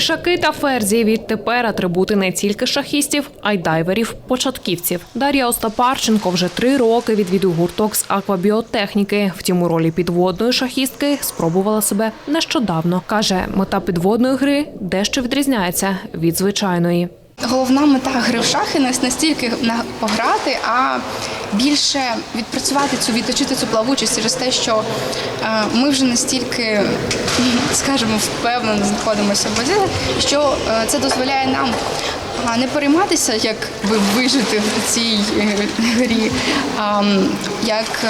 Вішаки та ферзі відтепер атрибути не тільки шахістів, а й дайверів-початківців. Дар'я Остапарченко вже три роки відвідує гурток з аквабіотехніки. Втім, у ролі підводної шахістки спробувала себе нещодавно. каже, мета підводної гри дещо відрізняється від звичайної. Головна мета гри в шахи не настільки на- пограти, а більше відпрацювати цю, відточити цю плавучість через те, що е, ми вже настільки, скажімо, впевнено знаходимося в воді, що е, це дозволяє нам а, не перейматися, як би вижити в цій е, грі, а як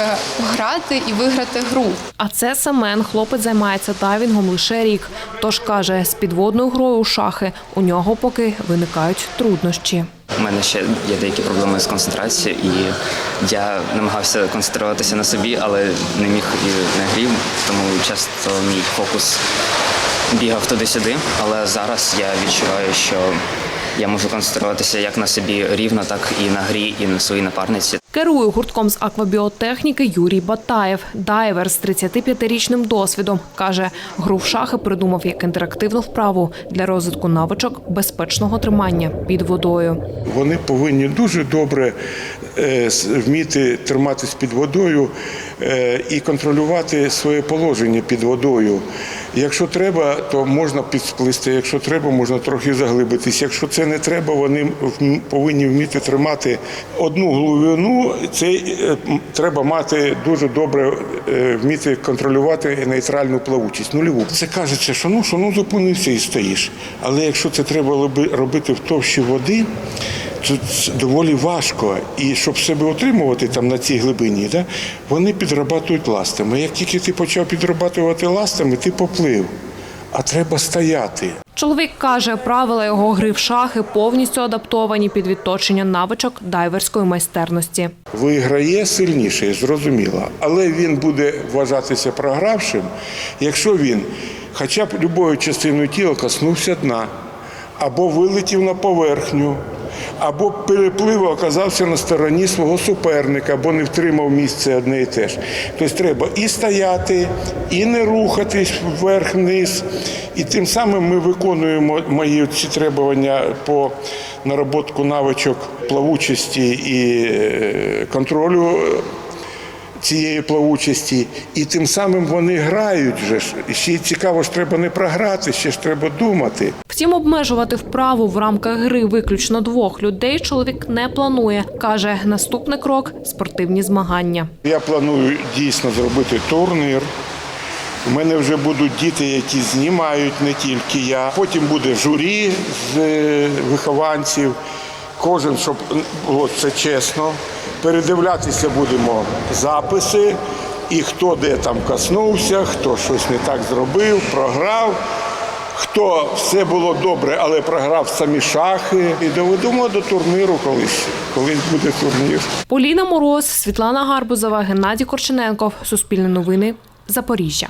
грати і виграти гру. А це Семен. Хлопець займається дайвінгом лише рік. Тож каже, з підводною грою у шахи у нього поки виникають труднощі. У мене ще є деякі проблеми з концентрацією, і я намагався концентруватися на собі, але не міг і не грів, тому часто мій фокус бігав туди-сюди. Але зараз я відчуваю, що я можу концентруватися як на собі рівно, так і на грі, і на своїй напарниці. Керує гуртком з аквабіотехніки Юрій Батаєв. Дайвер з 35-річним досвідом. Каже, гру в шахи придумав як інтерактивну вправу для розвитку навичок безпечного тримання під водою. Вони повинні дуже добре е, вміти триматись під водою е, і контролювати своє положення під водою. Якщо треба, то можна підсплисти. Якщо треба, можна трохи заглибитись. Якщо це не треба, вони повинні вміти тримати одну глибину. Це е, треба мати дуже добре е, вміти контролювати нейтральну плавучість. Нульову. Це кажеться, що ну що ну зупинився і стоїш. Але якщо це треба робити в товщі води, то це доволі важко. І щоб себе отримувати там на цій глибині, да, вони підрабатують ластами. Як тільки ти почав підрабатувати ластами, ти поплив. А треба стояти. Чоловік каже, правила його гри в шахи повністю адаптовані під відточення навичок дайверської майстерності. Виграє сильніший, зрозуміло. Але він буде вважатися програвшим, якщо він хоча б любою частиною тіла коснувся дна, або вилетів на поверхню, або переплив оказався на стороні свого суперника, або не втримав місце одне і те ж. Тобто треба і стояти, і не рухатись вверх-вниз. І тим самим ми виконуємо мої ці требування по нароботку навичок плавучості і е, контролю е, цієї плавучості, і тим самим вони грають же ще цікаво ж треба не програти, ще ж треба думати. Втім, обмежувати вправу в рамках гри виключно двох людей чоловік не планує. Каже, наступний крок спортивні змагання. Я планую дійсно зробити турнір. У мене вже будуть діти, які знімають не тільки я. Потім буде журі з е, вихованців. Кожен, щоб було це чесно. Передивлятися будемо записи, і хто де там коснувся, хто щось не так зробив, програв. Хто все було добре, але програв самі шахи. І доведемо до турніру колись. Колись буде турнір. Поліна Мороз, Світлана Гарбузова, Геннадій Корчененков. Суспільне новини. Запоріжжя.